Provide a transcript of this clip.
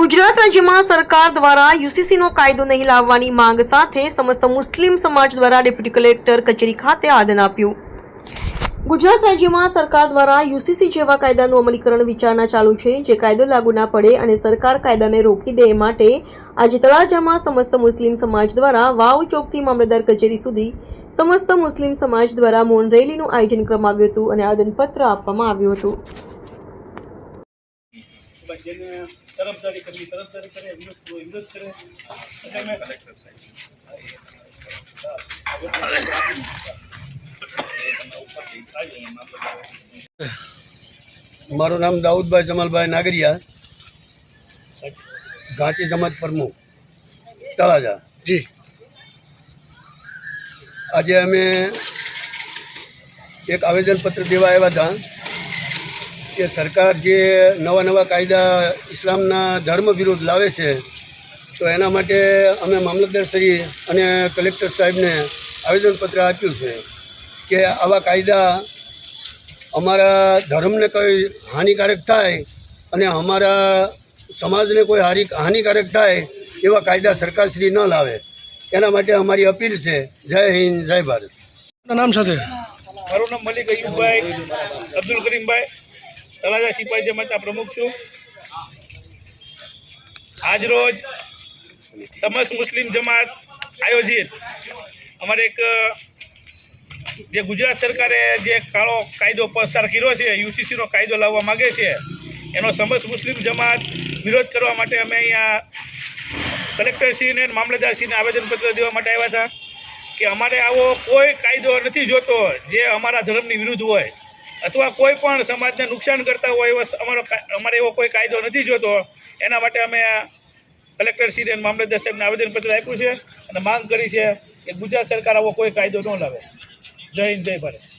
ગુજરાત રાજ્યમાં સરકાર દ્વારા યુસીસીનો કાયદો નહીં લાવવાની માંગ સાથે સમસ્ત મુસ્લિમ સમાજ દ્વારા ડેપ્યુટી કલેક્ટર કચેરી ખાતે આદન આપ્યું. ગુજરાત રાજ્યમાં સરકાર દ્વારા યુસીસી જેવા કાયદાનું અમલીકરણ વિચારણા ચાલુ છે, જે કાયદો લાગુ ના પડે અને સરકાર કાયદાને રોકી દે માટે આજે તળાજામાં સમસ્ત મુસ્લિમ સમાજ દ્વારા વાવ ચોકથી મામલતદાર કચેરી સુધી સમસ્ત મુસ્લિમ સમાજ દ્વારા મૌન રેલીનું આયોજન કરવામાં આવ્યું હતું અને આદનપત્ર આપવામાં આવ્યું હતું. જેને તરફદારી કરવી તરફદારી કરે વિરોધ કરવો વિરોધ કરે. એટલે અમે કલેક્ટર મારું નામ દાઉદભાઈ જમાલભાઈ નાગરિયા ઘાંચી જમાત પ્રમુખ તળાજા. જી. આજે અમે એક આવેદનપત્ર દેવા આવ્યા હતા. કે સરકાર જે નવા નવા કાયદા ઇસ્લામના ધર્મ વિરુદ્ધ લાવે છે તો એના માટે અમે મામલતદારશ્રી અને કલેક્ટર સાહેબને આવેદનપત્ર આપ્યું છે કે આવા કાયદા અમારા ધર્મને કોઈ હાનિકારક થાય અને અમારા સમાજને કોઈ હારી હાનિકારક થાય એવા કાયદા સરકારશ્રી ન લાવે. એના માટે અમારી અપીલ છે. જય હિન્દ જય ભારત. નામ સાથે? મારું નામ મલિક અયુબભાઈ અબ્દુલ કરીમભાઈ. તળાજા સિપાહી જમાતના પ્રમુખ છું. આજ રોજ સમસ્ત મુસ્લિમ જમાત આયોજિત અમારે એક, જે ગુજરાત સરકારે જે કાળો કાયદો પસાર કર્યો છે યુસીસીનો કાયદો લાવવા માગે છે, એનો સમસ્ત મુસ્લિમ જમાત વિરોધ કરવા માટે અમે અહીંયા કલેક્ટરશ્રીને મામલતદારશ્રીને આવેદનપત્ર દેવા માટે આવ્યા હતા કે અમારે આવો કોઈ કાયદો નથી જોતો જે અમારા ધર્મની વિરુદ્ધ હોય. અથવા કોઈ પણ સમાજને નુકસાન કરતા હોય એવો અમારો અમારે એવો કોઈ કાયદો નથી જોતો. એના માટે અમે કલેક્ટરશ્રી અને મામલતદાર સાહેબને આવેદનપત્ર આપ્યું છે અને માંગ કરી છે કે ગુજરાત સરકાર આવો કોઈ કાયદો ન લાવે. જય હિન્દ, જય ભારત.